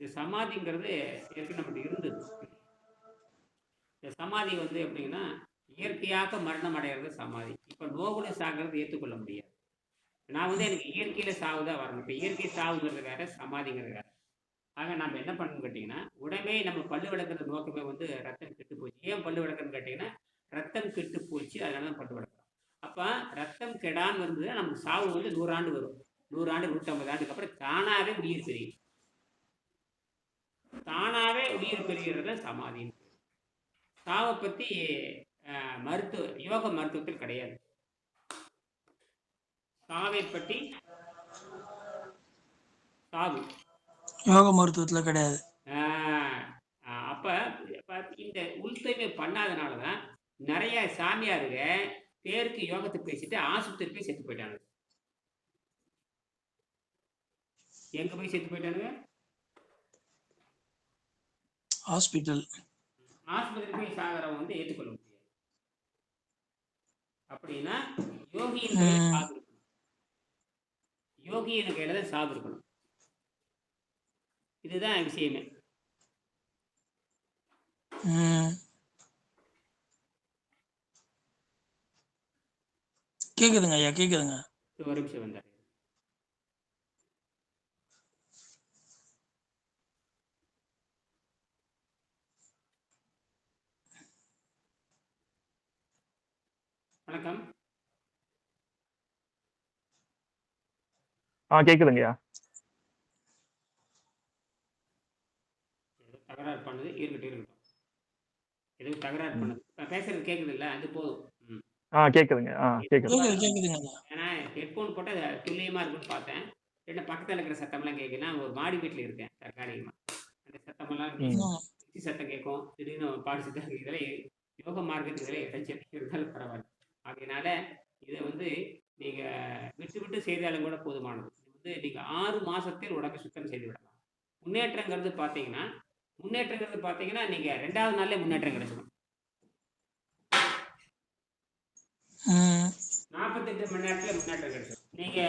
இந்த சமாதிங்கிறது ஏற்கனவே நம்மகிட்ட இருந்தது. இந்த சமாதி வந்து எப்படின்னா இயற்கையாக மரணம் அடைகிறது சமாதி. இப்போ நோகுல சாகிறது ஏற்றுக்கொள்ள முடியாது. நான் வந்து எனக்கு இயற்கையில் சாவு தான் வரணும். இப்போ இயற்கை சாவுங்கிறது வேற சமாதிங்கிறது வேற. ஆக நம்ம என்ன பண்ணணும்னு கேட்டிங்கன்னா உடனே நம்ம பல்லு விளக்குற நோக்கமே வந்து ரத்தம் கெட்டு போச்சு. ஏன் பல்லு விளக்குன்னு கேட்டிங்கன்னா ரத்தம் கெட்டு போச்சு அதனால தான் பல்லு விளக்குறோம். அப்போ ரத்தம் கெடாமல் இருந்ததுன்னா நமக்கு சாவு வந்து நூறாண்டு வரும். நூறாண்டு நூற்றம்பது ஆண்டுக்கு அப்புறம் தானாகவே உயிர் பெரியும் தானாகவே உயிர் பெறுகிறது சமாதி சாவை பற்றி மருத்துவ யோக மருத்துவத்தில் கிடையாது. சாவை பற்றி சாவு. யோக மருத்துவத்துல கிடையாது. அப்ப இந்த உள் தூய்மை பண்ணாதனால தான் நிறைய சாமியாருங்க பேருக்கு யோகத்தை பேசிட்டு ஆஸ்பத்திரி போய் செத்து போயிட்டாங்க. எங்க போய் செத்து போயிட்டானுங்க? ஹாஸ்பிட்டல் ஆஸ்பத்திரி போய் சாகிறவன் வந்து ஏற்றுக்கொள்ள முடியாது. அப்படின்னா யோகியின். சாவு இருக்கணும். யோகியின் கையில தான் சாவு இருக்கணும். இதுதான் விஷயமே. கேக்குதுங்க ஐயா கேக்குதுங்க. ஒரு நிமிஷம் வந்தாரு. வணக்கம். ஆ கேக்குதுங்கய்யா. தகராறு பண்ணுது இருக்கட்டும் இருக்கட்டும். ஏதோ தகராறு பண்ணுது? நான் பேசுறது கேக்குது இல்ல அது போதும். ஆ கேக்குதுங்க. ஆ கேக்குது. கேக்குதுங்க ஏன்னா ஹெட்ஃபோன் போட்டு அது துல்லியமா இருக்குன்னு பார்த்தேன். என்ன பக்கத்துல இருக்கிற சத்தம்லாம் கேட்கல நான் ஒரு மாடி வீட்டில் இருக்கேன் தற்காலிகமா. அந்த சத்தமெல்லாம் சத்தம் கேட்கும். திடீர்னு பாடு சத்தம். இதெல்லாம் யோக மார்க்கத்து இதெல்லாம் இடைச்சல் இருந்தாலும் பரவாயில்ல. அதனால இதை வந்து நீங்க விட்டு விட்டு செய்தாலும் கூட போதுமானது. இது வந்து நீங்க ஆறு மாசத்தில் உடம்பை சுத்தம் செய்து விடலாம். முன்னேற்றங்கிறது பார்த்தீங்கன்னா முன்னேற்றங்கிறது பார்த்தீங்கன்னா நீங்க ரெண்டாவது நாள்ல முன்னேற்றம் கிடைச்சிடும் நாற்பத்தெட்டு மணி நேரத்துல முன்னேற்றம் கிடைச்சிடும் நீங்க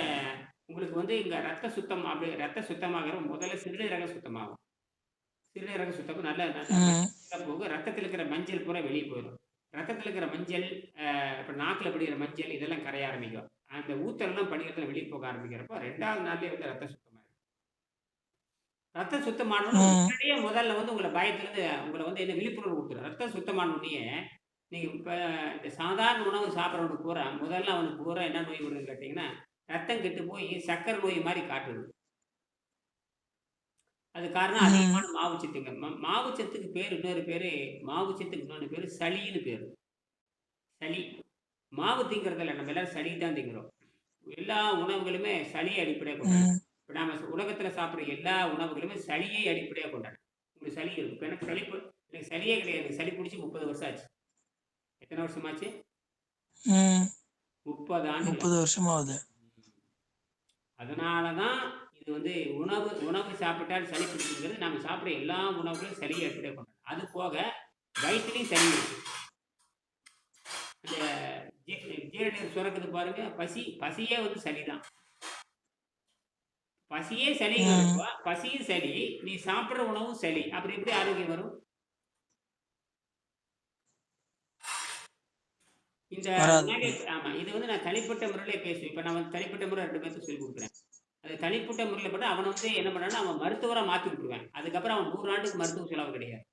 உங்களுக்கு வந்து இங்க ரத்த சுத்தம் அப்படி ரத்த சுத்தமாகிற முதல்ல சிறுநீரக சுத்தமாகும். சிறுநீரக சுத்தம் நல்ல நல்ல ம். போக ரத்தத்தில் இருக்கிற மஞ்சள் பூரா வெளியே போயிடும் ரத்தத்தில் இருக்கிற மஞ்சள் இப்ப நாக்குல படிக்கிற மஞ்சள் இதெல்லாம் கரைய ஆரம்பிக்கும். அந்த ஊத்தெல்லாம் படிக்கிறதுல வெளியே போக ஆரம்பிக்கிறப்போ ரெண்டாவது நாள்லயே வந்து ரத்த சுத்தமாயிடும் ரத்த சுத்தமானவங்க ம். முன்னாடியே முதல்ல வந்து உங்களை பயத்துல இருந்து உங்களை வந்து என்ன விழிப்புணர்வு கொடுத்துரும். ரத்த சுத்தமான உடனே நீங்க இப்ப இந்த சாதாரண உணவு சாப்பிட்றவனுக்கு பூரா முதல்ல அவனுக்கு பூரா என்ன நோய் வருதுன்னு கேட்டீங்கன்னா ரத்தம் கெட்டு போய் சக்கரை நோய் மாதிரி காட்டுது. அது காரணம். அதிகமான மாவுச்சத்துங்க. ம- மாவுச்சத்துக்கு பேர் இன்னொரு பேரு மாவுச்சத்துக்கு இன்னொரு பேரு சளின்னு பேரு. சளி. மாவு திங்கிறதில்ல நம்ம எல்லாரும் சளி தான் திங்கிறோம். எல்லா உணவுகளுமே சளியை அடிப்படையாக கொண்டாடு ம். இப்போ நாம உலகத்துல சாப்பிட்ற எல்லா உணவுகளுமே சளியை அடிப்படையாக கொண்டாடு உங்களுக்கு சளி இருக்கு. இப்போ எனக்கு சளி எனக்கு சளியே கிடையாது. சளி பிடிச்சி முப்பது வருஷம் ஆச்சு. எத்தனை வருஷமாச்சு ம். முப்பது ஆண்டு முப்பது வருஷமாகுது அதனால தான் இது வந்து உணவு உணவு சாப்பிட்டால் சளி பிடிக்குங்கிறது நம்ம சாப்பிட்ற எல்லா உணவுகளும் சளியை அடிப்படையாக கொண்டாடு அது போக வயிற்றுலையும் சளி இருக்கு. அந்த ஜீ- ஜீரணீர் சுரக்குது பாருங்க. பசி பசியே வந்து சளிதான். பசியே சளிங்கிறப்ப பசியும் சளி நீ சாப்பிட்ற உணவும் சளி. அப்புறம் எப்படி ஆரோக்கியம் வரும்? இந்த ஆமா இது வந்து நான் தனிப்பட்ட முறையில பேசுவேன். இப்ப நான் வந்து தனிப்பட்ட முறை ரெண்டு பேருக்கு சொல்லி கொடுக்குறேன். அது தனிப்பட்ட முறையில போட்டு அவனை வந்து என்ன பண்ணான்னா அவன் மருத்துவரா மாத்தி விட்டுருவேன். அதுக்கப்புறம் அவன் நூறு ஆண்டுக்கு மருத்துவ செலவு கிடையாது.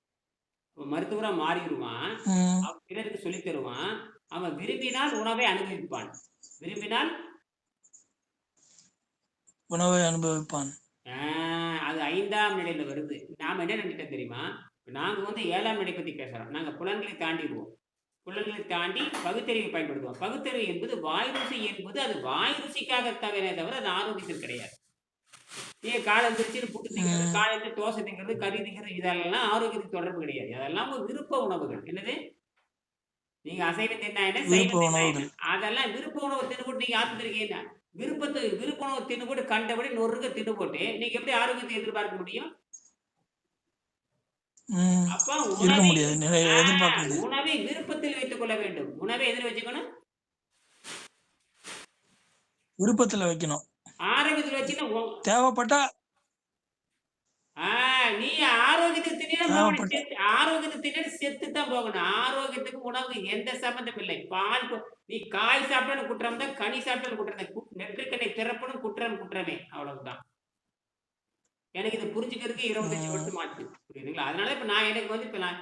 அவன் மருத்துவரா மாறிடுவான். அவன் பிறருக்கு சொல்லித் தருவான். அவன் விரும்பினால் உணவை அனுபவிப்பான். விரும்பினால் உணவை அனுபவிப்பான். ஆஹ், அது ஐந்தாம் நிலையில வருது. நாம என்ன நினைக்கிட்டோம் தெரியுமா? நாங்க வந்து ஏழாம் நிலை பத்தி பேசுறோம். நாங்க புலன்களை தாண்டிடுவோம். புலன்களை தாண்டி பகுத்தறிவை பயன்படுத்துவோம். பகுத்தறிவு என்பது வாய் ருசி என்பது அது வாய் ருசிக்காக தவிர தவிர அது ஆரோக்கியத்தில் கிடையாது. நீங்க காலை எந்திரிச்சு புட்டு திங்கிறது. காலையில தோசை திங்கிறது கறி திங்கிறது இதெல்லாம் ஆரோக்கியத்துக்கு தொடர்பு கிடையாது. அதெல்லாம் ஒரு விருப்ப உணவுகள். என்னது? நீங்க அசைவம் தின்னா என்ன? சைவம்? அதெல்லாம் விருப்ப உணவு தின்னு போட்டு நீங்க ஆத்துருக்கீங்க விருப்பத்தை விருப்ப உணவு தின்னு போட்டு கண்டபடி நொறுங்க தின்னு போட்டு நீங்க எப்படி ஆரோக்கியத்தை எதிர்பார்க்க முடியும்? அப்ப இருக்க உணவை முடியாது. நிறைய உணவை விருப்பத்தில் வைத்துக் கொள்ள வேண்டும். உணவை எதில் வச்சுக்கணும்? விருப்பத்துல வைக்கணும். ஆரோக்கியத்தில் வச்சுன்னா தேவைப்பட்டா நீ ஆரோக்கியத்துக்கு செத்து ஆரோக்கியத்துக்கு திடீர்னு செத்து தான் போகணும். ஆரோக்கியத்துக்கு உணவுக்கு எந்த சம்பந்தம் இல்லை. பால் நீ காய் சாப்பிட்டாலும் குற்றம் தான் கனி சாப்பிட்டாலும் குற்றம் தான். நெற்றிக்கண்ணை திறப்படும் குற்றம் குற்றமே. அவ்வளவுதான். எனக்கு இது புரிஞ்சுக்கிறதுக்கு இருபத்தஞ்சு. வருஷம் ஆச்சு புரியுதுங்களா? அதனால இப்ப நான் எனக்கு வந்து இப்ப நான்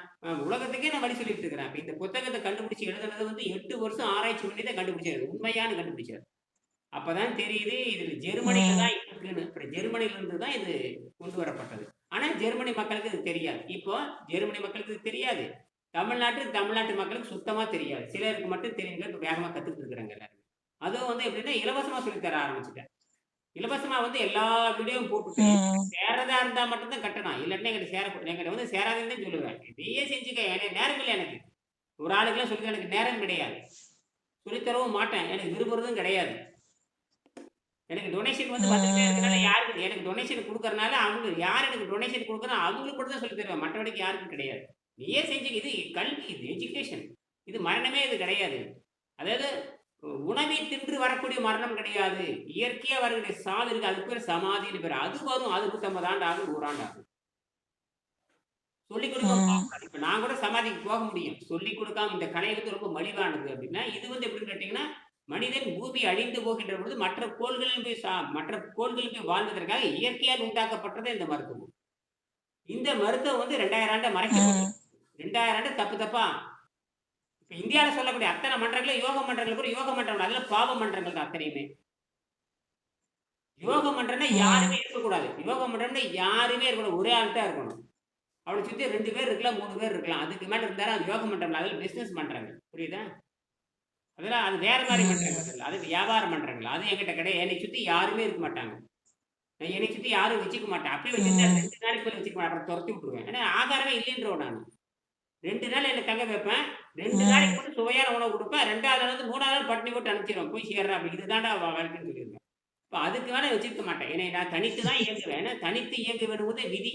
உலகத்துக்கே நான் வழி சொல்லிட்டு இருக்கிறேன். இப்ப இந்த புத்தகத்தை கண்டுபிடிச்சு எழுதுனது வந்து எட்டு வருஷம் ஆராய்ச்சி பண்ணி தான் கண்டுபிடிச்சாரு. உண்மையான கண்டுபிடிச்சாரு. அப்பதான் தெரியுது இதுல ஜெர்மனியில தான் இருக்குன்னு. அப்புறம் ஜெர்மனில இருந்து தான் இது கொண்டு வரப்பட்டது. ஆனா ஜெர்மனி மக்களுக்கு இது தெரியாது. இப்போ ஜெர்மனி மக்களுக்கு இது தெரியாது. தமிழ்நாட்டு தமிழ்நாட்டு மக்களுக்கு சுத்தமா தெரியாது. சிலருக்கு மட்டும் தெரியுங்க. வேகமா கத்துக்கிட்டு இருக்கிறாங்க எல்லாரும். அதுவும் வந்து எப்படின்னா இலவசமா சொல்லித் தர ஆரம்பிச்சுட்டேன். இலவசமா வந்து எல்லா வீடியோவும் போட்டுட்டு சேரதா இருந்தா மட்டும்தான் கட்டணும். இல்லாட்டினா எங்கிட்ட சேர எங்கிட்ட வந்து சேராதுன்னு தான் சொல்லுவேன். இதையே செஞ்சுக்க எனக்கு நேரம் இல்லை எனக்கு. ஒரு ஆளுக்கெல்லாம் சொல்லி எனக்கு நேரம் கிடையாது. சொல்லித்தரவும் மாட்டேன். எனக்கு விரும்புறதும் கிடையாது. எனக்கு டொனேஷன் வந்து வந்துட்டே இருக்கனால யாருக்கு எனக்கு டொனேஷன் கொடுக்கறனால அவங்க யார் எனக்கு டொனேஷன் கொடுக்குறோம் அவங்களுக்கு மட்டும் தான் சொல்லி தருவேன். மற்றபடிக்கு யாருக்கும் கிடையாது. நீயே செஞ்சுக்க இது கல்வி இது எஜுகேஷன் இது மரணமே இது கிடையாது. அதாவது உணவை தின்று வரக்கூடிய மரணம் கிடையாது. இயற்கையா வரக்கூடிய சாவு இருக்கு அதுக்கு பேர் சமாதின்னு பேர். அது வரும் அது நூத்தம்பது ஆண்டு ஆகும் நூறாண்டு சொல்லிக் கொடுக்க. இப்ப நான் கூட சமாதிக்கு போக முடியும். சொல்லிக் கொடுக்காம இந்த கலை வந்து ரொம்ப மலிவானது அப்படின்னா இது வந்து எப்படின்னு கேட்டீங்கன்னா மனிதன் பூமி அழிந்து போகின்ற பொழுது மற்ற கோள்களில் போய் சா மற்ற கோள்களில் போய் வாழ்வதற்காக இயற்கையால் உண்டாக்கப்பட்டது இந்த மருத்துவம். இந்த மருத்துவம் வந்து ரெண்டாயிரம் ஆண்டை மறைக்கப்பட்டது. ம், ரெண்டாயிரம் ஆண்டு தப்பு தப்பா? இப்ப இந்தியாவில் சொல்லக்கூடிய அத்தனை மன்றங்களும் யோக மன்றங்கள் கூட யோக மன்றம் அதுல பாவ மன்றங்கள் தான் அத்தனையுமே. யோக மன்றம்னா. யாருமே இருக்கக்கூடாது. யோக மன்றம்னா யாருமே இருக்கக்கூடாது. ஒரே ஆள் தான் இருக்கணும். அவளை சுத்தி ரெண்டு பேர் இருக்கலாம் மூணு பேர் இருக்கலாம். அதுக்கு மேல இருந்தாலும் அது யோக மன்றம் அதில் பிசினஸ் பண்றாங்க புரியுதா? அதெல்லாம் அது வேற மாதிரி ம். பண்றாங்க அது. வியாபாரம் பண்றாங்களா அது என்கிட்ட கிடையாது. என்னை சுத்தி யாருமே இருக்க மாட்டாங்க. என்னை சுத்தி யாரும் வச்சுக்க மாட்டேன். அப்படியே வச்சிருந்தா. ரெண்டு நாளைக்கு போய் வச்சுக்க மாட்டேன். அப்புறம் துரத்தி விட்டுருவேன். ஏன்னா ஆகாரமே இல்லைன்றோம் நான். ரெண்டு நாள் என்னை தங்க வைப்பேன். ரெண்டு. நாளைக்கு மட்டும் சுவையான உணவு கொடுப்பேன். ரெண்டாவது நாள் வந்து மூணாவது நாள் பட்டினி போட்டு அனுப்பிச்சிடுவேன் போய் சேர்றேன் அப்படி. இதுதான்டா வாழ்க்கைன்னு சொல்லியிருக்கேன் இப்போ அதுக்கு மேலே வச்சிருக்க மாட்டேன். ஏன்னா நான் தனித்து தான் இயங்குவேன். ஏன்னா தனித்து இயங்க வேணும்போது விதி.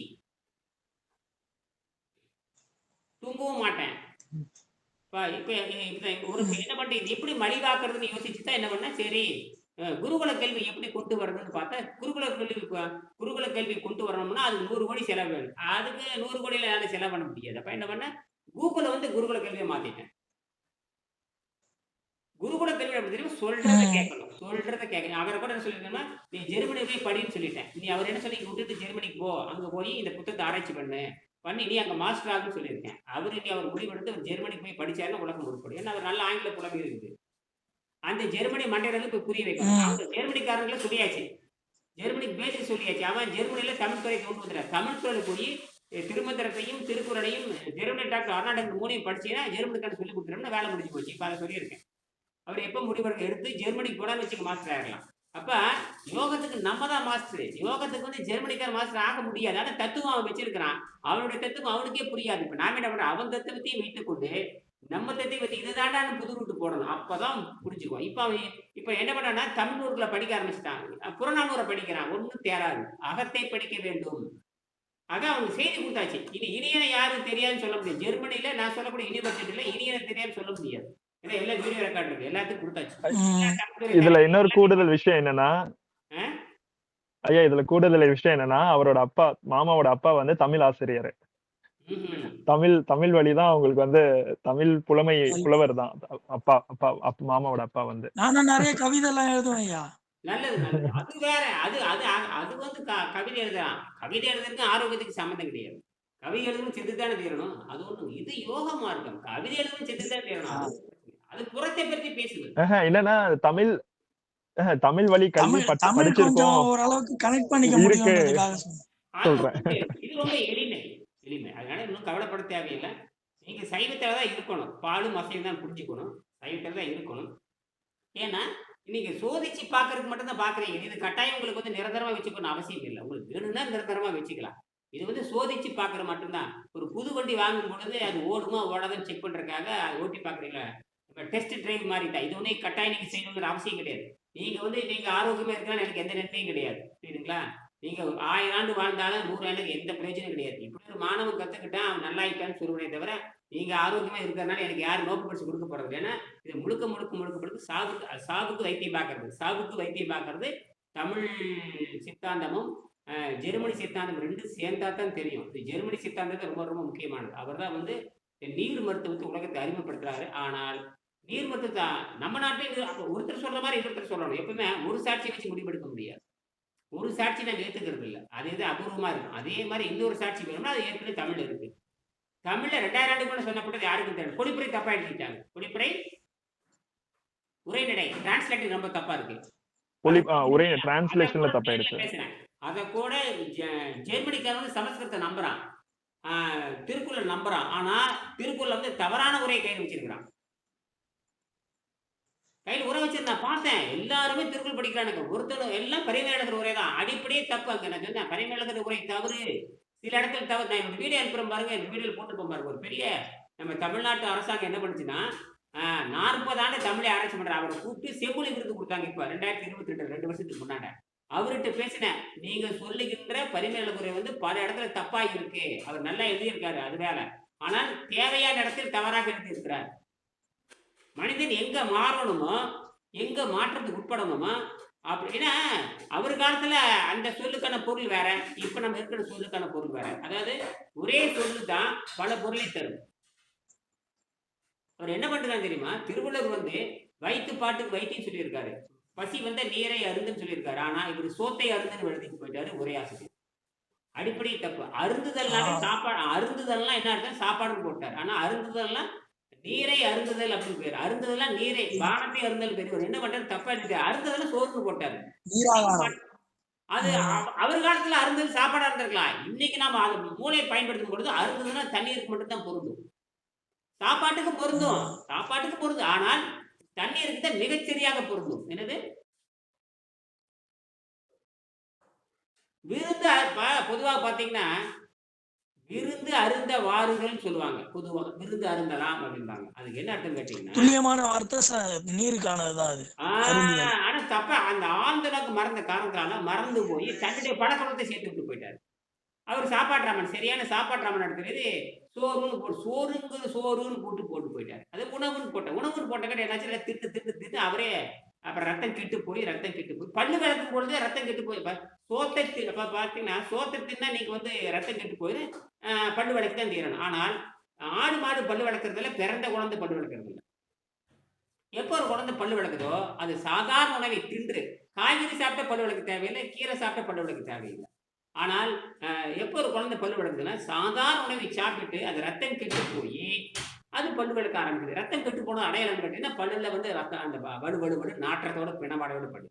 தூங்கவும் மாட்டேன். இப்போ இப்போ ஒரு என்ன பண்ணிட்டு இது எப்படி மலிவாக்குறதுன்னு யோசிச்சு தான் என்ன பண்ணேன்? சரி குருகுல கல்வி எப்படி கொண்டு வரதுன்னு பார்த்தா குருகுல கல்வி குருகுல கல்வி கொண்டு வரணும்னா அதுக்கு நூறு கோடி செலவு வேணும். அதுக்கு நூறு கோடியில் என்னால் செலவு பண்ண முடியாது. அப்போ என்ன பண்ணேன்? கூகுளை வந்து குருகுல கல்வியை மாத்திட்டேன். குருகுல கல்வி அப்படி தெரியும்? சொல்றத. கேட்கணும். சொல்றத கேட்கணும். அவரை கூட என்ன சொல்லியிருக்கேன்னா நீ ஜெர்மனி போய் படின்னு சொல்லிட்டேன். நீ அவர் என்ன சொல்லி விட்டுட்டு ஜெர்மனிக்கு போ. அங்க போய் இந்த புத்தகத்தை ஆராய்ச்சி பண்ணு. பண்ணி நீ அங்க மாஸ்டர் ஆகுன்னு சொல்லியிருக்கேன். அவரு நீ அவர் முடிவெடுத்து அவர் ஜெர்மனிக்கு போய் படிச்சாருன்னா உலகம் உருப்படும். ஏன்னா அவர் நல்ல ஆங்கில புலமை இருக்குது. அந்த ஜெர்மனி மண்டையில போய் புரிய வைக்கணும். அவங்க ஜெர்மனிக்காரங்கள சொல்லியாச்சு. ஜெர்மனிக்கு பேசி சொல்லியாச்சு. அவன் ஜெர்மனியில தமிழ் துறை கொண்டு வந்துடுற தமிழ் துறையில போய் திருமந்திரத்தையும் திருக்குறளையும் ஜெர்மனி டாக்டர் அர்நாடக மூணையும் படிச்சீங்கன்னா ஜெர்மனுக்கான சொல்லி கொடுத்துருன்னு வேலை முடிஞ்சு போச்சு. இப்போ அதை சொல்லியிருக்கேன். அவர் எப்போ முடிவெடுக்க எடுத்து ஜெர்மனிக்கு போனான்னு வச்சுக்க மாஸ்டர் ஆகலாம் அப்ப யோகத்துக்கு நம்ம தான் மாஸ்டர் யோகத்துக்கு வந்து ஜெர்மனிக்கார மாஸ்டர் ஆக முடியாது. ஆனா தத்துவம் அவன் வச்சிருக்கிறான். அவனுடைய தத்துவம் அவனுக்கே புரியாது. இப்ப நாம என்ன பண்றோம்? அவன் தத்துவத்தையும் வைத்துக்கொண்டு நம்ம தத்துவத்தை இதுதாண்டான்னு புது ரூட்டு போடணும். அப்பதான் புரிஞ்சுக்குவோம் இப்ப அவன் இப்ப என்ன பண்ணான்னா தமிழ் படிக்க ஆரம்பிச்சுட்டான். புறநானூரை படிக்கிறான். ஒன்றும் தேராது. அகத்தை படிக்க வேண்டும். ஆக அவங்க செய்தி கொடுத்தாச்சு. இனி இனியனை யாரும் தெரியாதுன்னு சொல்ல முடியாது. ஜெர்மனில நான் சொல்லக்கூடிய யூனிவர்சிட்டியில இனியனை தெரியாதுன்னு சொல்ல முடியாது. ஏன்னா எல்லாம் வீடியோ ரெக்கார்ட் இருக்கு. எல்லாத்துக்கும் கொடுத்தாச்சு. இதுல இன்னொரு கூடுதல் விஷயம் என்னன்னா? ஐயா இதுல கூடுதல் விஷயம் என்னன்னா அவரோட அப்பா மாமாவோட அப்பா வந்து தமிழ் ஆசிரியர். தமிழ் தமிழ் வழிதான் அவங்களுக்கு வந்து தமிழ் புலமை புலவர் தான். அப்பா அப்பா அப்பா மாமாவோட அப்பா வந்து. நானும் நிறைய கவிதை எல்லாம் எழுதுவேன் ஐயா. நல்லது நல்லது. அது வேற. அது அது அது- வந்து க- கவிதை எழுதலாம். கவிதை எழுதுறதுக்கு ஆரோக்கியத்துக்கு சம்மந்தம் கிடையாது. கவிதை எழுதணும் செத்து தானே தீரணும். அது ஒண்ணு இது யோக மார்க்கம். கவிதை எழுதணும் செத்து தானே தீரணும். அது அது புறத்தை பற்றி பேசுது என்னன்னா தமிழ் தமிழ் வழி கல்வி படிச்சிருக்கோம். ஓரளவுக்கு கனெக்ட் பண்ணிக்க ஆனா, சொல்றேன். இது ரொம்ப எளிமை. எளிமை. அதனால இன்னும் கவலைப்பட தேவையில்லை. நீங்க சைவத்துல தான் இருக்கணும். பாலும் அசைவம் தான் புரிஞ்சுக்கணும் சைவத்துல தான் இருக்கணும். ஏன்னா இன்னைக்கு சோதிச்சு பார்க்கறதுக்கு மட்டும் தான் பார்க்குறீங்க இது கட்டாயம் உங்களுக்கு வந்து நிரந்தரமாக வச்சுக்கணும் அவசியம் இல்லை. உங்களுக்கு வேணும்னா நிரந்தரமாக வச்சுக்கலாம். இது வந்து சோதிச்சு பார்க்குற மட்டும்தான். ஒரு புது வண்டி வாங்கும் பொழுது அது ஓடுமா ஓடாதுன்னு செக் பண்ணுறதுக்காக அது ஓட்டி பார்க்குறீங்களா? இப்போ டெஸ்ட் டிரைவ் மாதிரி தான் இது ஒன்றும் கட்டாயம் நீங்கள் செய்யணுங்கிற அவசியம் கிடையாது. நீங்கள் வந்து நீங்கள் ஆரோக்கியமாக இருக்கலாம் எனக்கு எந்த நன்மையும் கிடையாது. புரியுதுங்களா? நீங்கள் ஆயிரம் ஆண்டு வாழ்ந்தாலும் நூறு ஆண்டுக்கு எந்த பிரயோஜனம் கிடையாது. இப்படி ஒரு மாணவன் கற்றுக்கிட்டா அவன் நல்லா ஆயிட்டான்னு சொல்லுவனே தவிர நீங்கள் ஆரோக்கியமாக இருக்கிறதுனால எனக்கு யாரும் நோக்கு படிச்சு கொடுக்க போகிறது ஏன்னா இது முழுக்க முழுக்க முழுக்க முழுக்க சாவுக்கு சாவுக்கு வைத்தியம் பார்க்கறது. சாவுக்கு வைத்தியம் பார்க்கறது தமிழ் சித்தாந்தமும் ஜெர்மனி சித்தாந்தம் ரெண்டும் சேர்ந்தா தான் தெரியும். இது ஜெர்மனி சித்தாந்தத்தை ரொம்ப ரொம்ப முக்கியமானது. அவர் தான் வந்து நீர் மருத்துவத்தை உலகத்தை அறிமுகப்படுத்துறாரு. ஆனால் நீர் மருத்துவத்தை நம்ம நாட்டில் ஒருத்தர் சொல்ற மாதிரி இன்னொருத்தர் சொல்லணும். எப்பவுமே ஒரு சாட்சியை வச்சு முடிவெடுக்க முடியாது. ஒரு சாட்சி நாங்கள் ஏற்றுக்கிறது இல்லை அது இது அபூர்வமாக இருக்கும். அதே மாதிரி இன்னொரு சாட்சி வேணும்னா அது ஏற்கனவே தமிழ் இருக்குது தமிழ்ல ரெண்டாயிரம் ஆண்டு கூட சொன்னப்பட்டது யாருக்கும் தெரியல பொழிப்புரை தப்பா எழுதிட்டாங்க. பொழிப்புரை உரைநடை டிரான்ஸ்லேட்டிங் ரொம்ப தப்பா இருக்கு. உரை டிரான்ஸ்லேஷன்ல தப்பாயிடுச்சு பேசுறேன் அதை கூட ஜெர்மனிக்காரன் வந்து சமஸ்கிருதத்தை நம்புறான். திருக்குறள் நம்புறான். ஆனா திருக்குறள் வந்து தவறான உரையை கையில் வச்சிருக்கிறான். கையில் உரை வச்சு நான் பார்த்தேன். எல்லாருமே திருக்குறள் படிக்கிறானுங்க. ஒருத்தரும் எல்லாம் பரிமை எழுதுற உரை தான் அடிப்படையே தப்பு அங்க. நான் சொன்னேன் பரிமை எழுதுற உரை தவறு. சில இடத்துல தவிர நான் என்னோட வீடியோ அனுப்புகிறேன் பாருங்க. இந்த வீடியோவில் போட்டுருப்போம் பாருங்க. ஒரு பெரிய நம்ம தமிழ்நாட்டு அரசாங்கம் என்ன பண்ணுச்சுன்னா நாற்பது ஆண்டு தமிழை ஆராய்ச்சி பண்ற அவரை கூப்பிட்டு செம்மொழி விருது கொடுத்தாங்க இப்போ. ரெண்டாயிரத்தி இருபத்தி ரெண்டு ரெண்டு வருஷத்துக்கு முன்னாடி. அவர்கிட்ட பேசினேன். நீங்க சொல்லுகின்ற பரிமையாளர் முறை வந்து பல இடத்துல தப்பா இருக்கு. அவர் நல்லா எழுதியிருக்காரு அது வேற. ஆனால் தேவையான இடத்தில் தவறாக எழுதியிருக்கிறார். மனிதன் எங்க மாறணுமோ எங்க மாற்றத்துக்கு உட்படணுமோ அப்படின்னா அவர் காலத்துல அந்த சொல்லுக்கான பொருள் வேற இப்ப நம்ம இருக்கிற சொல்லுக்கான பொருள் வேற. அதாவது ஒரே சொல்லு தான் பல பொருளை தரும். அவர் என்ன பண்றாங்க தெரியுமா? திருவள்ளுவர் வந்து வயிற்று பாட்டுக்கு வைத்தியம் சொல்லியிருக்காரு. பசி வந்த நீரை அருந்துன்னு சொல்லியிருக்காரு. ஆனா இவர் சோத்தை அருந்துன்னு எழுதிட்டு போயிட்டாரு ஒரே ஆசிரியர். அடிப்படை தப்பு. அருந்துதல்னாலே. சாப்பாடு அருந்துதல்னா என்ன அர்த்தம்? சாப்பாடுன்னு போட்டார். ஆனா அருந்துதல்னா நீரை அருந்துதல் அப்படின்னு பேர். அருந்துதல்லாம் நீரை. பானத்தை அருந்தல் பேர். என்ன பண்றாரு தப்பா இருக்கு அருந்துதல்னா சோறுன்னு போட்டாரு. அது அவர் காலத்துல அருந்தல் சாப்பாடா இருந்திருக்கலாம். இன்னைக்கு நாம அது மூளையை பயன்படுத்தும் பொழுது அருந்ததுன்னா தண்ணீருக்கு மட்டும் தான் பொருந்தும். சாப்பாட்டுக்கு பொருந்தும். சாப்பாட்டுக்கு பொருந்தும். ஆனால் தண்ணீருக்கு தான் மிகச்சரியாக பொருந்தும். என்னது? விருந்து அ- ப- பொதுவா பாத்தீங்கன்னா விருந்து அருந்த வாருங்கள்னு சொல்லுவாங்க. பொதுவா விருந்து அருந்தலாம் அப்படிம்பாங்க. அதுக்கு என்ன அர்த்தம் கேட்டீங்கன்னா துல்லியமான வார்த்தை நீருக்கானதுதான் அது. ஆனா தப்பா அந்த ஆழ்ந்தனாக்கு மறந்த காரணத்தால மறந்து போய் தன்னுடைய பழக்கத்தை சேர்த்து விட்டு போயிட்டாரு. அவர் சாப்பாட்டுறாமன் சரியான சாப்பாட்டுறாமன் எடுக்கிறது சோறுன்னு போட்டு சோறுங்கிறது சோறுன்னு போட்டு போட்டு போயிட்டாரு. அது உணவுன்னு போட்ட உணவுன்னு போட்ட கடை என்னாச்சு? திட்டு திட்டு திட்டு அவரே அப்புறம் ரத்தம் கெட்டு போய் ரத்தம் கெட்டு போய். பல்லு விளக்கும் பொழுது ரத்தம் கெட்டு போய் ப- சோத்தை இப்போ பார்த்தீங்கன்னா சோத்தை தின்னா நீங்க வந்து ரத்தம் கெட்டு போய் பல்லு விளக்கு தான் தீரணும் ஆனால் ஆடு மாடு பல்லு விளக்குறதுல பிறந்த குழந்தை பல்லு விளக்குறது இல்லை. எப்போ ஒரு குழந்தை பல்லு விளக்குதோ அது சாதாரண உணவை தின்று காய்கறி சாப்பிட்ட பல்லு விளக்கு தேவையில்லை கீரை சாப்பிட்ட பல்லு விளக்கு தேவையில்லை. ஆனால் எப்போ ஒரு குழந்தை பல்லு விளக்குதுன்னா சாதாரண உணவை சாப்பிட்டு அது ரத்தம் கெட்டு போய் அது பல்லு விளக்க ஆரம்பிக்குது. ரத்தம் கெட்டு போனது அடையாளம் கேட்டீங்கன்னா பல்லுல வந்து ரத்தம் அந்த வலு வடு வடு வடு நாற்றத்தோட பிணவாடையோட பல்லு.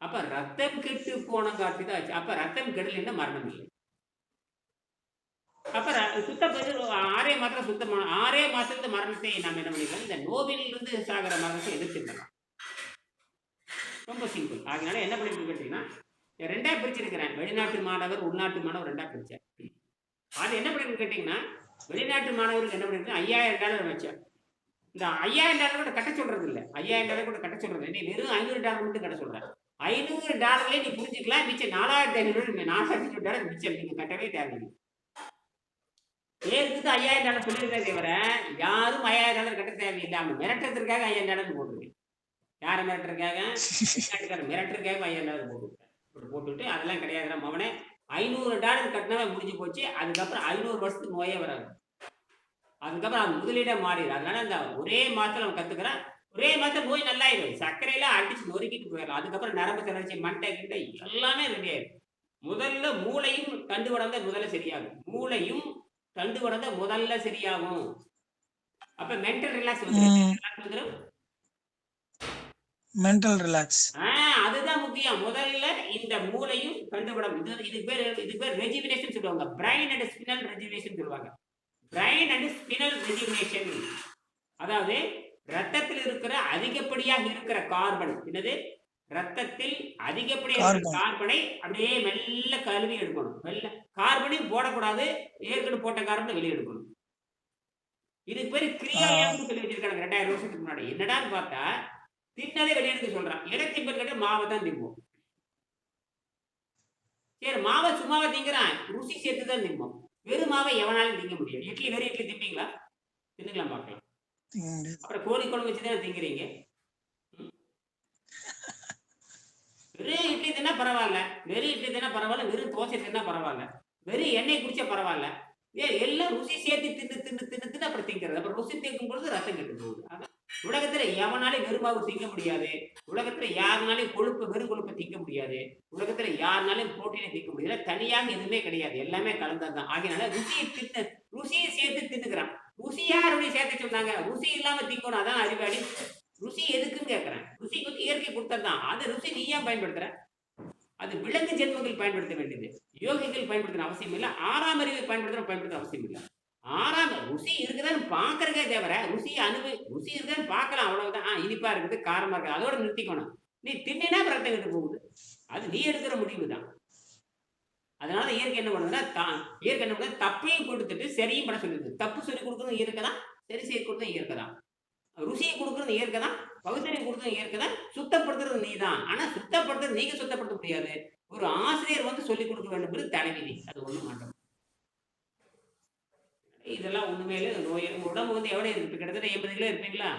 அப்ப ரத்தம் கெட்டு போன காட்சி தான் ஆச்சு. அப்ப ரத்தம் கெடலைன்னா மரணம் இல்லை. அப்ப ர- சுத்த ஆறே மாத்திரம் சுத்தமான ஆறே மாசத்து மரணத்தை நாம் என்ன பண்ணிக்கலாம் இந்த நோவிலிருந்து இருந்து சாகிற மரணத்தை எதிர்த்துக்கலாம் ரொம்ப சிம்பிள் அதனால என்ன பண்ணிட்டு கேட்டீங்கன்னா ரெண்டா பிரிச்சிருக்கிறேன். வெளிநாட்டு மாணவர் உள்நாட்டு மாணவர் ரெண்டா பிரிச்சேன். அது என்ன பண்ணிட்டு கேட்டீங்கன்னா வெளிநாட்டு மாணவருக்கு என்ன பண்ணிருக்கு ஐயாயிரம் டாலர் வச்சேன் இந்த ஐயாயிரம் டாலர் கூட கட்ட சொல்றது இல்ல. ஐயாயிரம் டாலர் கூட கட்ட சொல்றது இல்ல. நீ வெறும் ஐநூறு டாலர் மட்டும் கட்ட சொல்றேன். ஐநூறு டாலர்லயே நீ புரிஞ்சுக்கலாம். மிச்சம் நாலாயிரத்தி ஐநூறு நாலாயிரத்தி டாலர் மிச்சம் நீங்க கட்டவே தேவையில்லை. பேருக்கு ஐயாயிரம் டாலர் சொல்லியிருக்கே தவிர யாரும் ஐயாயிரம் டாலர் கட்ட தேவையில்லை. அவங்க மிரட்டுறதுக்காக ஐயாயிரம் டாலர் போட்டுருக்கேன் யாரை மிரட்டுறதுக்காக? மிரட்டுறதுக்காக ஐயாயிரம் டாலர் இப்படி போட்டுவிட்டு அதெல்லாம் கிடையாதுடா மவனே. ஐநூறு டாலர் கட்டினவன் முடிஞ்சு போச்சு. அதுக்கப்புறம் ஐநூறு வருஷத்துக்கு நோயே வராது. அதுக்கப்புறம் அது முதலீடே மாறிடும். அதனால அந்த ஒரே மாசத்துல அவன் கத்துக்கிறான். ஒரே மாசம் நோய் நல்லாயிடும் சர்க்கரையில அடிச்சு நொறுக்கிட்டு போயிடலாம். அதுக்கப்புறம் நரம்பு தளர்ச்சி மண்டை கிண்டை எல்லாமே ரெடி ஆயிடும். முதல்ல மூளையும் தண்டு உடந்த முதல்ல சரியாகும். மூளையும் தண்டு உடந்த முதல்ல சரியாகும். அப்ப மென்டல் ரிலாக்ஸ் வந்துடும் மென்டல் ரிலாக்ஸ் அதுதான் முக்கியம். முதல்ல இந்த மூளையும் கண்டுபிடம். இது இது பேர் இது பேர் ரெஜிவினேஷன் சொல்லுவாங்க. பிரைன் அண்ட் ஸ்பினல் ரெஜிவினேஷன் சொல்லுவாங்க. பிரைன் அண்ட் ஸ்பினல் ரெஜிவினேஷன் அதாவது ரத்தத்தில் இருக்கிற அதிகப்படியாக இருக்கிற கார்பன் என்னது? ரத்தத்தில் அதிகப்படியாக இருக்கிற கார்பன். அப்படியே மெல்ல கழுவி எடுக்கணும். மெல்ல கார்பனையும் போடக்கூடாது. ஏற்கனவே போட்ட கார்பனை வெளியே எடுக்கணும். இதுக்கு பேர் கிரியாயான்னு சொல்லி வச்சிருக்காங்க. ரெண்டாயிரம் வருஷத்துக்கு முன்னாடி. என்னடான்னு பார்த்தா தின்னதே வெளியெடுக்க சொல்றான். எதை திம்பல் கேட்டு மாவை தான் திம்போம். சரி மாவை சும்மாவை திங்கிறான். ருசி சேர்த்து தான் திம்போம். வெறும் மாவை எவனாலும் திங்க முடியும் இட்லி வெறும் இட்லி திம்பீங்களா தின்னுக்கலாம் பார்க்கலாம். அப்புறம் கோழி குழம்பு வச்சு தானே திங்கிறீங்க. வெறும் இட்லி தின்னா பரவாயில்ல. வெறும் இட்லி தின்னா பரவாயில்ல. வெறும் தோசை தின்னா பரவாயில்ல. வெறும் எண்ணெய் குடிச்சா பரவாயில்ல. ஏ எல்லாம் ருசி சேர்த்து தின்னு தின்னு தின்னு தின்னு அப்புறம் திங்கிறது. அப்புறம் ருசி திங்கும் பொழுது ரத்தம் கெட்டு போகுது. அதான் உலகத்துல எவனாலையும் வெறுமாவு திங்க முடியாது. உலகத்துல யாருனாலையும் கொழுப்பு வெறும் கொழுப்பை திங்க முடியாது. உலகத்துல யாருனாலையும் புரோட்டீனை திங்க முடியாது. தனியாக எதுவுமே கிடையாது. எல்லாமே கலந்ததுதான் ஆகியனால ருசியை தின்னு ருசியை சேர்த்து தின்னுக்கிறான். ருசி யாருடைய சேர்த்து சொன்னாங்க? ருசி இல்லாம திங்கணும் அதான் அறிவாளி ருசி எதுக்குன்னு கேட்கறேன். ருசி வந்து இயற்கை கொடுத்ததுதான் அது ருசி நீ ஏன் பயன்படுத்துற? அது விலங்கு ஜென்மங்கள் பயன்படுத்த வேண்டியது. யோகிகள் பயன்படுத்துற அவசியம் இல்லை. ஆறாம் அறிவை பயன்படுத்துற பயன்படுத்த அவசியம் இல்லை. ஆறாம் ருசி இருக்குதான்னு பாக்குறதே தவிர ருசி அனுபவி ருசி இருக்குதான்னு பார்க்கலாம் அவ்வளவுதான். ஆ, இனிப்பா இருக்குது காரமா இருக்குது அதோட நிறுத்திக்கணும். நீ தின்னா ரத்தம் கிட்ட போகுது. அது நீ எடுக்கிற முடிவு தான் அதனால இயற்கை என்ன பண்ணுதுன்னா தான் இயற்கை என்ன பண்ணுது தப்பையும் கொடுத்துட்டு சரியும் பண்ண சொல்லுது தப்பு சொல்லி கொடுக்கறது இயற்கை தான் சரி செய்ய கொடுக்கறது இயற்கை தான். ருசியை கொடுக்கறது இயற்கை தான் பகுத்தறிவு கொடுக்கறது இயற்கை தான் சுத்தப்படுத்துறது நீ தான் ஆனா சுத்தப்படுத்துறது நீங்க சுத்தப்படுத்த முடியாது. ஒரு ஆசிரியர் வந்து சொல்லி கொடுக்க வேண்டும் தலைவிதி. அது ஒண்ணு மாட்டோம் இதெல்லாம் ஒண்ணுமே இல்லை நோய் உடம்பு வந்து எவ்வளவு இருக்கு? கிட்டத்தட்ட எண்பது கிலோ இருப்பீங்களா?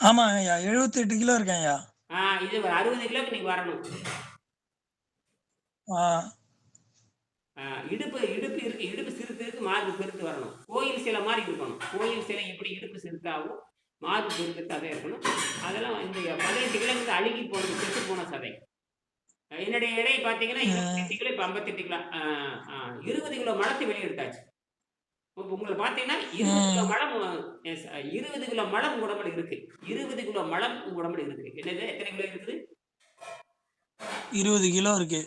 ஆமா ஐயா எழுபத்தி எட்டு கிலோ இருக்கேன் ஐயா. ஆஹ் இது அறுபது கிலோக்கு நீங்க வரணும். இடுப்பு இடுப்பு இருக்கு இடுப்பு சிறுத்து இருக்கு மார்பு பெருத்து வரணும். கோயில் சிலை மாதிரி இருக்கணும். கோயில் சிலை எப்படி இடுப்பு சிறுத்தாகும் மார்பு பெருத்து சதை இருக்கணும். அதெல்லாம் இந்த பதினெட்டு கிலோ வந்து அழுகி போனது செத்து போன சதை. என்னுடைய எடை பார்த்தீங்கன்னா இருபத்தெட்டு கிலோ இப்போ ஐம்பத்தெட்டு கிலோ இருபது கிலோ மலத்தை வெளியெடுத்தாச்சு இப்போ உங்களை பார்த்தீங்கன்னா இருபது கிலோ மலம் இருபது கிலோ மலம் உங்க உடம்புல இருக்கு. இருபது கிலோ மலம் உங்க உடம்புல இருக்கு. என்னது? எத்தனை கிலோ இருக்குது? இருபது கிலோ இருக்கு.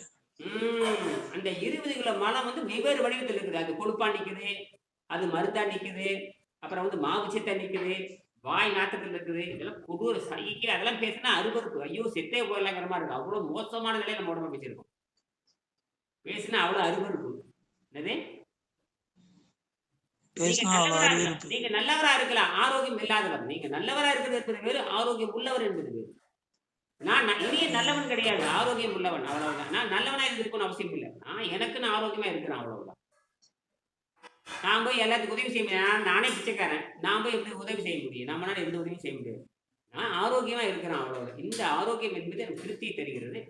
அந்த இருபது கிலோ மலம் வந்து வெவ்வேறு வடிவத்தில் இருக்குது. அது கொழுப்பா நிக்குது அது மருந்தா நிக்குது அப்புறம் வந்து மாவுச்சத்தா நிக்குது வாய் நாட்டத்தில் இருக்குது. இதெல்லாம் கொடூர சகிக்க அதெல்லாம் பேசினா அருவருப்பு ஐயோ செத்தே போயிடலாங்கிற மாதிரி இருக்கு. அவ்வளவு மோசமான நிலையில நம்ம உடம்பு வச்சிருக்கோம். பேசினா அவ்வளவு அருவருப்பு என்னது? நீங்க பேசினா அவ்வளோ நல்லவரா அறிவு இருக்கலாம். இருக்கு நீங்க நல்லவரா இருக்கலாம். ஆரோக்கியம் இல்லாதவர். நீங்க நல்லவரா இருக்கிறது என்பது வேறு ஆரோக்கியம் உள்ளவர் என்பது வேறு. நான் இனிய நல்லவன் கிடையாது. ஆரோக்கியம் உள்ளவன். அவ்வளவுதான். நான் நல்லவனா இருக்கணும்னு அவசியம் இல்லை. நான் எனக்கு நான் ஆரோக்கியமா இருக்கிறேன். அவ்வளவுதான். நான் போய் எல்லாத்துக்கும் உதவி செய்ய முடியும். நானே பிச்சைக்காரன். நான் போய் எப்படி உதவி செய்ய முடியும்? நம்மளால எந்த உதவியும் செய்ய முடியாது. நான் ஆரோக்கியமா இருக்கிறேன் அவ்வளோ இந்த ஆரோக்கியம் என்பது எனக்கு திருப்தி தருகிறது.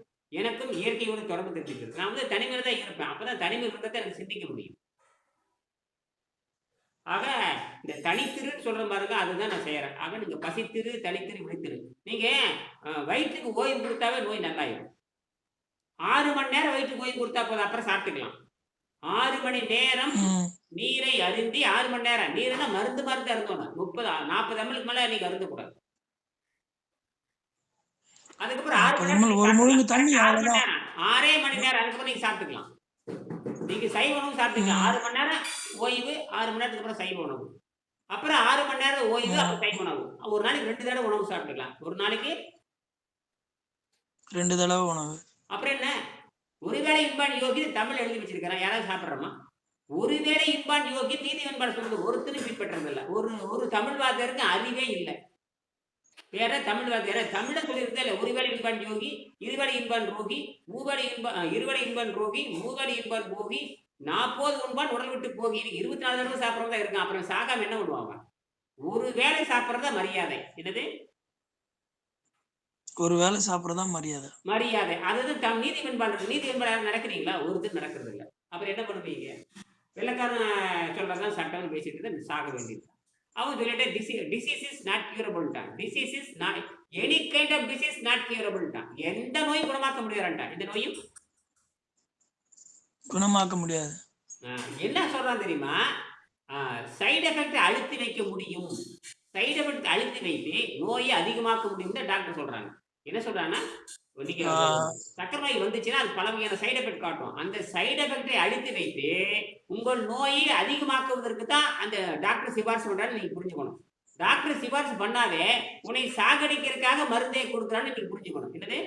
எனக்கும் இயற்கையோடு தொடர்பு தெரிஞ்சுக்கிறது. நான் வந்து தனிமையில தான் இருப்பேன். அப்பதான் தனிமை இருக்கிறத எனக்கு சிந்திக்க முடியும். ஆக இந்த தனித்திருன்னு சொல்ற பாருங்க அதுதான் நான் செய்யறேன் ஆக நீங்க பசித்திரு தனித்திரு விழித்திரு. நீங்க வயிற்றுக்கு ஓய்வு கொடுத்தாவே நோய் நல்லாயிரும். ஆறு மணி நேரம் வயிற்றுக்கு ஓய்வு கொடுத்தா போதும். அப்புறம் சாப்பிட்டுக்கலாம். ஆறு மணி நேரம் நீரை அருந்தி ஆறு மணி நேரம். நீர்னா மருந்து மருந்து அருந்தணும் முப்பது நாற்பது எம்எல்க்கு மேல நீங்க அருந்தக்கூடாது. அதுக்கப்புறம் ஆறு மணி நேரம் ஆறு மணி. நேரம், ஆறே மணி நேரம். அதுக்கப்புறம் நீங்க சாப்பிட்டுக்கலாம். நீங்க சைவ உணவு சாப்பிட்டுக்கலாம். ஆறு மணி நேரம் ஓய்வு ஆறு மணி நேரத்துக்கு அப்புறம் சைவ உணவு. அப்புறம் ஆறு மணி நேரம் ஓய்வு. அப்புறம் சைவ உணவு. ஒரு நாளைக்கு ரெண்டு தடவை உணவு சாப்பிட்டுக்கலாம். ஒரு நாளைக்கு ரெண்டு தடவை உணவு. அப்புறம் என்ன? ஒருவேளை இன்பான் யோகி தமிழ் எழுதி வச்சிருக்கிறேன். யாராவது சாப்பிட்றோமா? ஒருவேளை இன்பான் யோகி நீதி வெண்பாடு சொல்றது பின்பற்றது இல்லை ஒரு ஒரு தமிழ் வார்த்தைக்கு அறிவே இல்லை. வேற தமிழ் வார்த்தை தமிழ சொல்லியிருந்தே இல்லை. ஒருவேளை இன்பான் யோகி இருவேளை இன்பான் ரோகி மூவேளை இன்பா இருவேளை இன்பான் ரோகி மூவேளை இன்பான் போகி நாற்பது உண்பான் உடல் விட்டு போகி இருபத்தி நாலு தடவை சாப்பிட்றதா இருக்கான் அப்புறம் சாகாம என்ன பண்ணுவாங்க? ஒரு வேளை சாப்பிட்றதா மரியாதை. என்னது? ஒரு வேளை சாப்பிட்றதா மரியாதை. மரியாதை. அதாவது தம் நீதி வெண்பாடு நீதி வெண்பாடு நடக்கிறீங்களா? ஒரு இது நடக்கிறது இல்லை அப்புறம் என்ன பண்ணுவீங்க? வெள்ளக்காரன் சொல்றதுதான் சட்டம்னு பேசிட்டு தான் சாக வேண்டியது. அவன் சொல்லிட்டு DC disease is not கியூரபிள்ட்டான் disease is not any kind of disease not கியூரபிள்ட்டான் எந்த நோயும் குணமாக்க முடியாதுட்டான் இந்த நோயும்? குணமாக்க முடியாது. என்ன சொல்றான் தெரியுமா? சைடு எஃபெக்ட் அழுத்தி வைக்க முடியும். சைடு எஃபெக்ட் அழுத்தி வைத்து நோயை அதிகமாக்க முடியும் டாக்டர் சொல்றாங்க. என்ன சொல்றாங்கன்னா நீங்க ஆ. சக்கரை நோய் வந்துச்சுன்னா அது பல வகையான சைடு எஃபெக்ட் காட்டும். அந்த சைடு எஃபெக்டை அழுத்தி வைத்து உங்கள் நோயை அதிகமாக்குவதற்கு தான் அந்த டாக்டர் சிபாரிசு பண்றாரு நீங்க புரிஞ்சுக்கணும். டாக்டர் சிபாரிசு பண்ணாவே உன்னை சாகடிக்கிறதுக்காக மருந்தே கொடுக்குறான்னு நீங்க புரிஞ்சுக்கணும். என்னது?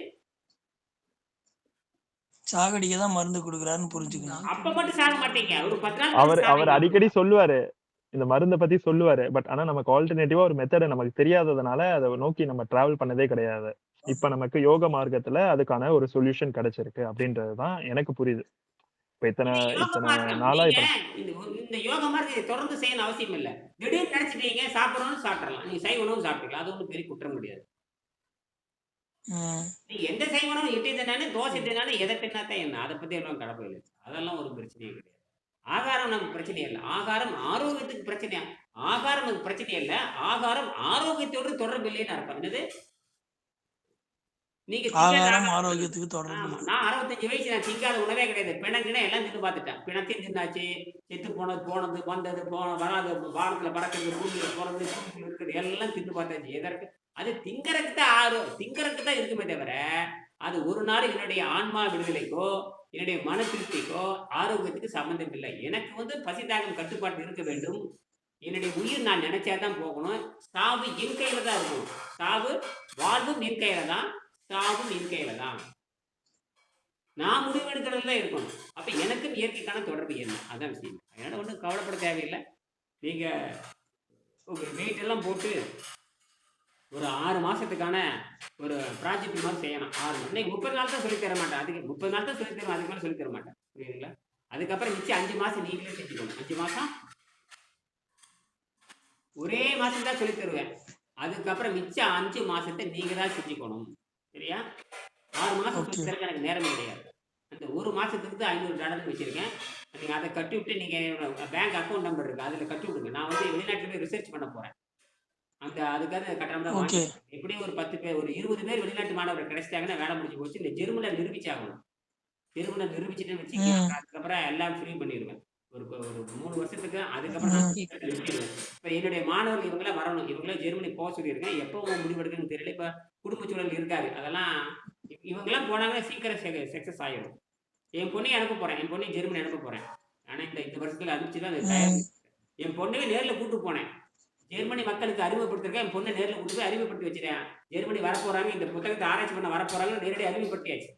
சாகடிக்க தான் மருந்து கொடுக்குறாருன்னு புரிஞ்சுக்கணும். அப்ப மட்டும் சாக மாட்டீங்க. ஒரு பத்து நாள் அவர் அவர். அடிக்கடி சொல்லுவாரு. இந்த மருந்தை பத்தி சொல்லுவாரு. பட் ஆனா நமக்கு ஆல்டர்னேட்டிவா ஒரு மெத்தட் நமக்கு தெரியாததுனால அதை நோக்கி நம்ம டிராவல் பண்ணதே கிடையாது. இப்ப நமக்கு யோக மார்க்கத்துல அதுக்கான ஒரு சொல்யூஷன் கிடைச்சிருக்கு அப்படின்றதுதான் எனக்கு புரியுது. இப்ப இத்தனை இத்தனை நாளா இப்ப இந்த யோக மார்க்கத்தை தொடர்ந்து செய்யணும் அவசியம் இல்ல. திடீர்னு நினைச்சிட்டீங்க சாப்பிடணும்னு சாப்பிடலாம். நீங்க சைவ உணவு சாப்பிட்டுக்கலாம். அது ஒன்றும் பெரிய குற்றம் கிடையாது. நீ எந்த செய்வனும் இட்லி தின்னாலும் தோசை தின்னாலும் எதை தின்னாதான் என்ன? அதை பத்தி எல்லாம் கடப்பை இல்லை. அதெல்லாம் ஒரு பிரச்சனையே கிடையாது. ஆகாரம் நமக்கு பிரச்சனை இல்லை. ஆகாரம் ஆரோக்கியத்துக்கு பிரச்சனை ஆகாரம் நமக்கு பிரச்சனை இல்லை. ஆகாரம் ஆரோக்கியத்தோடு தொடர்பு இல்லைன்னு அர்த்தம். என்னது? நீங்க ஆகாரம் ஆரோக்கியத்துக்கு தொடர்பு. நான் அறுபத்தஞ்சு வயசு நான் திங்காத உணவே கிடையாது. பிணங்கின எல்லாம் தின்னு பார்த்துட்டேன். பிணத்தையும் தின்னாச்சு. செத்து போனது போனது வந்தது போன வராது வானத்துல பறக்கிறது பூமியில போறது இருக்கிறது எல்லாம் தின்னு பார்த்தாச்சு. எதற்கு? அது திங்கறதுக்கு தான் ஆரோ திங்கறதுக்கு தான் இருக்குமே தவிர அது ஒரு நாள் என்னுடைய ஆன்மா விடுதலைக்கோ என்னுடைய மன திருப்திக்கோ ஆரோக்கியத்துக்கு சம்பந்தம் இல்லை. எனக்கு வந்து பசிதாகம் கட்டுப்பாடு இருக்க வேண்டும். என்னுடைய உயிர் நான் நினைச்சாதான் போகணும். சாவு என் கையில தான் இருக்கணும் சாவு வாழ்வும் என் கையில தான். சாவும் என் கையில தான். நான் முடிவெடுக்கிறதுல தான் இருக்கணும். அப்ப எனக்கும் இயற்கைக்கான தொடர்பு என்ன? அதான் விஷயம். அதனால ஒன்றும் கவலைப்பட தேவையில்லை. நீங்க உங்க வெயிட் எல்லாம் போட்டு ஒரு ஆறு மாசத்துக்கான ஒரு ப்ராஜெக்ட் மாதிரி செய்யணும். ஆறு மாதம் இன்னைக்கு முப்பது நாள் தான் சொல்லி தர மாட்டேன். அதுக்கு முப்பது நாள் தான் சொல்லி தருவேன். அதுக்கு மேலே சொல்லி தர மாட்டேன். புரியுதுங்களா? அதுக்கப்புறம் மிச்சம் அஞ்சு மாசம் நீங்களே செஞ்சுக்கணும் அஞ்சு மாசம்? ஒரே மாசம் தான் சொல்லி தருவேன். அதுக்கப்புறம் மிச்சம் அஞ்சு மாசத்தை நீங்க தான் செஞ்சுக்கணும். சரியா? ஆறு. சொல்லி தரக்கு எனக்கு நேரம் கிடையாது. அந்த ஒரு மாசத்துக்கு தான் ஐநூறு டாலர் வச்சிருக்கேன். நீங்க அதை கட்டி விட்டு நீங்க பேங்க் அக்கௌண்ட் நம்பர் இருக்கு அதுல கட்டி விடுங்க. நான் வந்து வெளிநாட்டுல போய் ரிசர்ச் பண்ண போறேன். அந்த அதுக்காக கட்டணம் தான் எப்படியும் ஒரு பத்து பேர் ஒரு இருபது பேர் வெளிநாட்டு மாணவர்கள் கிடைச்சிட்டாங்கன்னா வேலை முடிஞ்சு போச்சு. இந்த ஜெர்மனை நிரூபிச்சாகணும். ஜெர்மனை நிரூபிச்சுட்டு வச்சு. அதுக்கப்புறம் எல்லாம் ஃப்ரீ பண்ணிடுவேன். ஒரு ஒரு மூணு வருஷத்துக்கு அதுக்கப்புறம். இப்ப என்னுடைய மாணவர்கள் இவங்களாம் வரணும். இவங்களாம் ஜெர்மனி போக சொல்லியிருக்கேன் எப்போ முடிவெடுக்குன்னு தெரியல. இப்ப குடும்ப சூழல் இருக்காது. அதெல்லாம் இவங்கெல்லாம் போனாங்கன்னா சீக்கிரம் சக்சஸ் ஆயிடும். என் பொண்ணையும் அனுப்ப போறேன். என் பொண்ணையும் ஜெர்மனி அனுப்ப போறேன். ஆனா இந்த இந்த வருஷத்துல அனுப்பிச்சு தான் என் பொண்ணையும் நேர்ல கூட்டு போனேன். ஜெர்மனி மக்களுக்கு அறிமுகப்படுத்திருக்கேன். என் பொண்ணை நேர்ல கூட்டு போய் அறிமுகப்படுத்தி வச்சிருக்கேன் ஜெர்மனி வரப்போறாங்க இந்த புத்தகத்தை ஆராய்ச்சி பண்ண வரப்போறாங்க நேரடி அறிமுகப்படுத்தியாச்சு.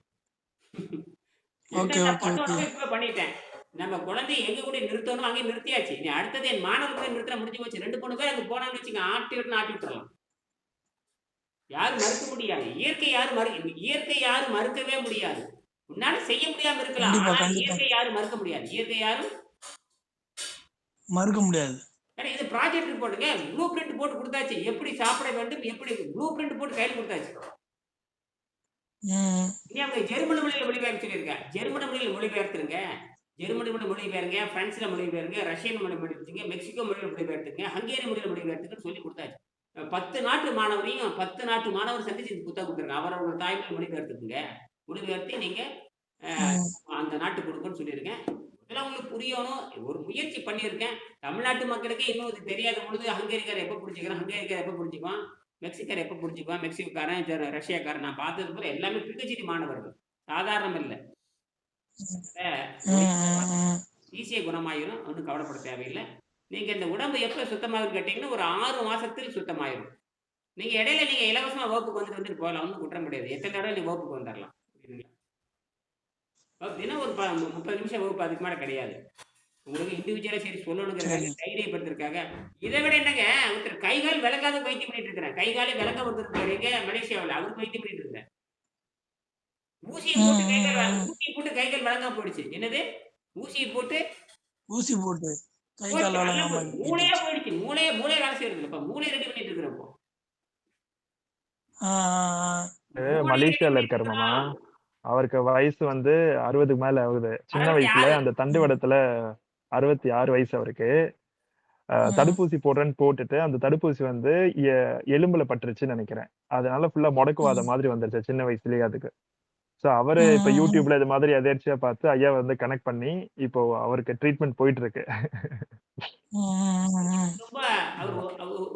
பண்ணிட்டேன். நம்ம குழந்தைய எங்க கூட நிறுத்தணும் அங்கே நிறுத்தியாச்சு. நீ அடுத்தது என் மாணவர்கள் கூட நிறுத்தினா முடிஞ்சு போச்சு. ரெண்டு மூணு பேர் அங்க போனாங்கன்னு வச்சுங்க ஆட்டி விட்டு ஆட்டி விட்டுறலாம். யாரும் மறுக்க முடியாது. இயற்கை யாரும் மறு இயற்கை யாரும் மறுக்கவே முடியாது. உன்னால செய்ய முடியாம இருக்கலாம். ஆனா. இயற்கை யாரும் மறுக்க முடியாது. இயற்கை யாரும் மறுக்க முடியாது. ஏன்னா இது ப்ராஜெக்ட் ரிப்போர்ட்டுங்க ப்ளூ பிரிண்ட் போட்டு கொடுத்தாச்சு. எப்படி சாப்பிட வேண்டும்? எப்படி ப்ளூ பிரிண்ட் போட்டு கையில் கொடுத்தாச்சு? நீ அவங்க ஜெர்மன் மொழியில மொழிபெயர்த்து சொல்லியிருக்கேன் ஜெர்மன் மொழியில மொழிபெயர்த்துருங்க. ஜெர்மனி மொழி மொழிபெயருங்க பிரான்ஸில் மொழிபெயருங்க ரஷ்யன் மொழி மொழிபெயர்த்துங்க மெக்சிகோ மொழியில் மொழிபெயர்த்துங்க ஹங்கேரி மொழியில் மொழிபெயர்த்துக்குன்னு சொல்லி கொடுத்தாச்சு. பத்து நாட்டு மாணவரையும் பத்து நாட்டு மாணவர் சந்திச்சு இந்த புத்தகம் கொடுத்துருங்க. அவரோட தாய்மொழி மொழிபெயர்த்துக்குங்க மொழிபெயர்த்து நீங்கள் அந்த நாட்டு கொடுக்குன்னு சொல்லியிருக்கேன் இதெல்லாம் உங்களுக்கு புரியணும். ஒரு முயற்சி பண்ணியிருக்கேன். தமிழ்நாட்டு மக்களுக்கே இன்னும் இது தெரியாத பொழுது ஹங்கேரிக்கார் எப்போ பிடிச்சிக்கிறேன் ஹங்கேரிக்கார் எப்போ பிடிச்சிக்குவான் மெக்சிக்கார் எப்போ பிடிச்சிக்குவான் மெக்சிகோக்காரன் ரஷ்யாக்காரன் நான் பார்த்தது போல எல்லாமே பிகச்சிடி மாணவர்கள். சாதாரணம் இல்லை. ஈஸியாக குணமாயிரும். ஒன்றும் கவலைப்பட தேவையில்லை. நீங்கள் இந்த உடம்பு எப்போ சுத்தமாகும் கேட்டிங்கன்னா ஒரு ஆறு மாசத்தில் சுத்தமாயிரும். நீங்கள் இடையில நீங்கள் இலவசமாக வகுப்புக்கு வந்துட்டு வந்துட்டு போகலாம். ஒன்றும் குற்றம் கிடையாது. எத்தனை தடவை நீங்கள் வகுப்புக்கு வந்துடலாம். தினம் ஒரு முப்பது நிமிஷம் வகுப்பு அதுக்கு மேலே கிடையாது. உங்களுக்கு இண்டிவிஜுவலாக சரி சொல்லணுங்கிறதுக்காக சரி. தைரியப்படுத்திருக்காங்க இதை விட என்னங்க ஒருத்தர் கை கால் விளக்காத வைத்தியம் பண்ணிட்டு இருக்கிறேன் கை காலே விளக்க ஒருத்தர் எங்க மலேசியாவில். அவருக்கு வைத்தியம் பண்ணிட்டு இருக்கிறேன் ஊசியை போட்டு கை கால் ம், ம், ம். ஊசியை போட்டு கை கால் விளங்காம போயிடுச்சு என்னது ஊசியை போட்டு ஊசி போட்டு கை கால். மூளையே போயிடுச்சு மூளையே மூளையே வேலை செய்யறது இப்ப மூளை ரெடி பண்ணிட்டு இருக்கிறப்போ. மலேசியால இருக்காரு மாமா அவருக்கு வயசு வந்து அறுபதுக்கு மேல ஆகுது சின்ன வயசுல. அந்த தண்டுவடத்துல அறுபத்தி ஆறு வயசு அவருக்கு. தடுப்பூசி போடுறேன்னு போட்டுட்டு அந்த தடுப்பூசி வந்து எலும்புல பட்டுருச்சுன்னு நினைக்கிறேன் அதனால ஃபுல்லா முடக்குவாத. மாதிரி வந்துருச்சு சின்ன வயசுலயே அதுக்கு சோ அவரு இப்ப. யூடியூப்ல இது மாதிரி எதேர்ச்சியா பார்த்து ஐயா வந்து கனெக்ட் பண்ணி இப்போ அவருக்கு ட்ரீட்மெண்ட் போயிட்டு இருக்கு. ரொம்ப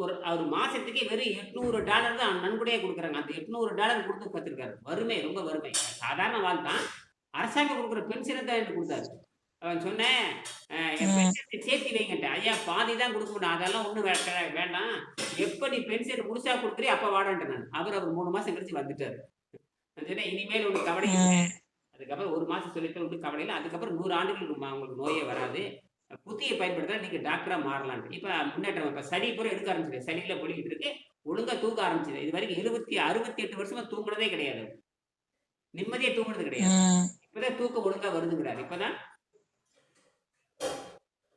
ஒரு- அவர் மாசத்துக்கு வெறும் எட்நூறு டாலர் தான் நன்கொடையா கொடுக்குறாங்க. அந்த எட்நூறு டாலர் கொடுத்து பார்த்துருக்காரு. வறுமை ரொம்ப வறுமை. சாதாரண வாழ் தான். அரசாங்கம் கொடுக்குற பென்ஷனை தான் எனக்கு கொடுத்தாரு. அவன் சொன்னேன் என். பென்ஷனை சேர்த்து வைங்கட்டேன் ஐயா பாதி தான் கொடுக்க முடியும். அதெல்லாம் ஒன்றும் வேண்டாம். எப்போ நீ பென்ஷன் முழுசா கொடுக்குறியோ அப்போ வாடன்ட்டேன் நான். அவர் அவர் மூணு மாசம் கழிச்சு வந்துட்டாரு. நான் சொன்னேன் இனிமேல் உனக்கு கவலை இல்லை. அதுக்கப்புறம் ஒரு மாசம் சொல்லிட்டு ஒன்றும் கவலை இல்லை. அதுக்கப்புறம் நூறு ஆண்டுகளுக்கு ம- உங்களுக்கு நோயே வராது. புத்தியை பயன்படுத்தினா நீங்க டாக்டரா மாறலாம் இப்ப முன்னேற்றம் இப்ப சளி பூரா எடுக்க ஆரம்பிச்சிது சளியில பொழிக்கிட்டு இருக்கு. ஒழுங்கா தூக்க ஆரம்பிச்சது இது வரைக்கும் எழுபத்தி அறுபத்தி எட்டு வருஷமா தூங்குனதே கிடையாது. நிம்மதியா தூங்குறது கிடையாது. இப்பதான் தூக்கம் ஒழுங்கா வருதுங்கிறாரு. இப்பதான்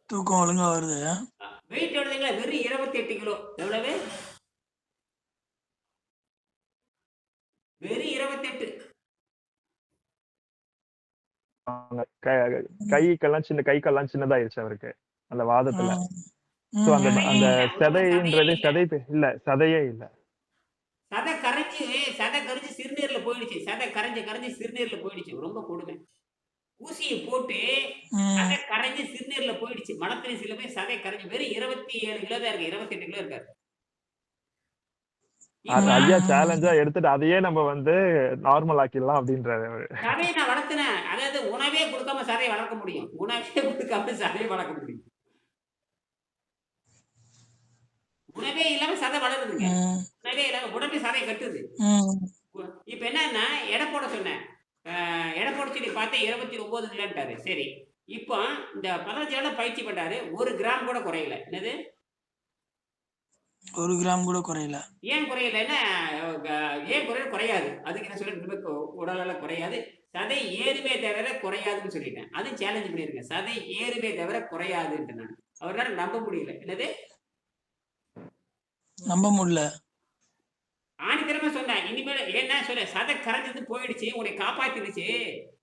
தூக்கம் ஒழுங்கா வருது. வெயிட் எழுதுங்களா வெறும் இருபத்தி எட்டு கிலோ. எவ்வளவு? வெறும் இருபத்தெட்டு. க- கைக்கெல்லாம் சின்ன கை கால்லாம் சின்னதாயிருச்சு அவருக்கு அந்த வாதத்துல. சோ அந்த அந்த சதைன்றது சதையே சதை இல்ல சதையே இல்ல. சதை கரைஞ்சு சதை கரைஞ்சு சிறுநீர்ல போயிடுச்சு. சதை கரைஞ்சு கரைஞ்சு சிறுநீர்ல போயிடுச்சு. ரொம்ப கொடுமை. ஊசியை போட்டு சதை கரைஞ்சு சிறுநீர்ல போயிடுச்சு. மலத்தினசில போய் சதை கரைஞ்சு வெறும் இருபத்தி ஏழு கிலோ தான் இருக்கு இருபத்தி எட்டு கிலோ இருக்காரு. அது ஐயா சேலஞ்சா எடுத்துட்டு அதையே நம்ம வந்து நார்மல் ஆக்கிடலாம் அப்படின்றாரு சதையை நான் வளர்த்தினேன். அதாவது உணவே கொடுக்காம சதையை வளர்க்க முடியும். உணவே கொடுக்காம சதையை வளர்க்க முடியும். உணவே இல்லாம சதை வளருதுங்க. உணவே இல்லாம உடம்பு சதை கட்டுது. இப்ப என்னன்னா எடை போட சொன்னேன். எடை போட சொல்லி பார்த்தேன் இருபத்தி ஒன்பது கிலோன்ட்டாரு சரி. இப்போ இந்த பதினஞ்சு நாள் பயிற்சி பண்ணாரு ஒரு கிராம் கூட குறையல. என்னது? ஒரு கிராம் கூட குறையல. ஏன் குறையலன்னா ஏன் குறைய குறையாது. அதுக்கு என்ன சொல்லிட்டு உடலால குறையாது. சதை ஏறுமே தவிர குறையாதுன்னு சொல்லிட்டேன். அதுவும் சேலஞ்ச் பண்ணியிருக்கேன் சதை ஏறுமே தவிர குறையாதுன்ட்டு நான். அவரால் நம்ப முடியல. என்னது? நம்ப முடியல. ஆணித்தரமா சொன்னேன். இனிமேல் ஏன்னா சொல்ல சதை கரைஞ்சது போயிடுச்சு. உன்னை காப்பாத்திடுச்சு.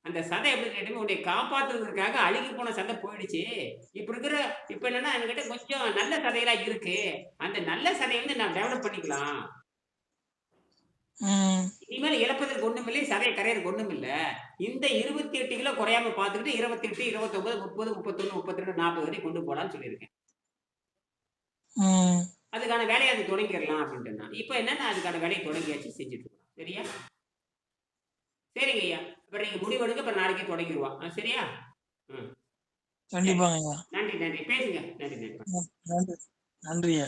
அந்த சதை எப்படி கேட்டுமே உன்னை காப்பாத்துறதுக்காக அழுகி போன சதை போயிடுச்சு. இப்ப இருக்கிற இப்ப என்னன்னா என்கிட்ட கொஞ்சம் நல்ல சதையெல்லாம் இருக்கு. அந்த நல்ல சதையை வந்து நான் டெவலப் பண்ணிக்கலாம். இனிமேல் இழப்பதற்கு ஒண்ணும் இல்லை சதையை கரையறதுக்கு ஒண்ணும் இல்ல இந்த இருபத்தி எட்டு கிலோ குறையாம பார்த்துக்கிட்டு இருபத்தி எட்டு இருபத்தி ஒன்பது முப்பது முப்பத்தொன்னு முப்பத்தி ரெண்டு நாற்பது வரைக்கும் கொண்டு போலாம்னு சொல்லியிருக்கேன். அதுக்கான வேலையை அது தொடங்கிடலாம் அப்படின்ட்டு நான் இப்போ என்னன்னா அதுக்கான வேலையை தொடங்கியாச்சு செஞ்சுட்டு இருக்கோம். சரியா? சரிங்க ஐயா. இப்போ நீங்க முடிவெடுக்க இப்போ நாளைக்கே தொடங்கிடுவோம் சரியா? கண்டிப்பாங்க ஐயா நன்றி நன்றி. பேசுங்க. நன்றி நன்றி. நன்றி. நன்றியா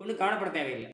ஒன்றும் கவலைப்பட தேவையில்லை.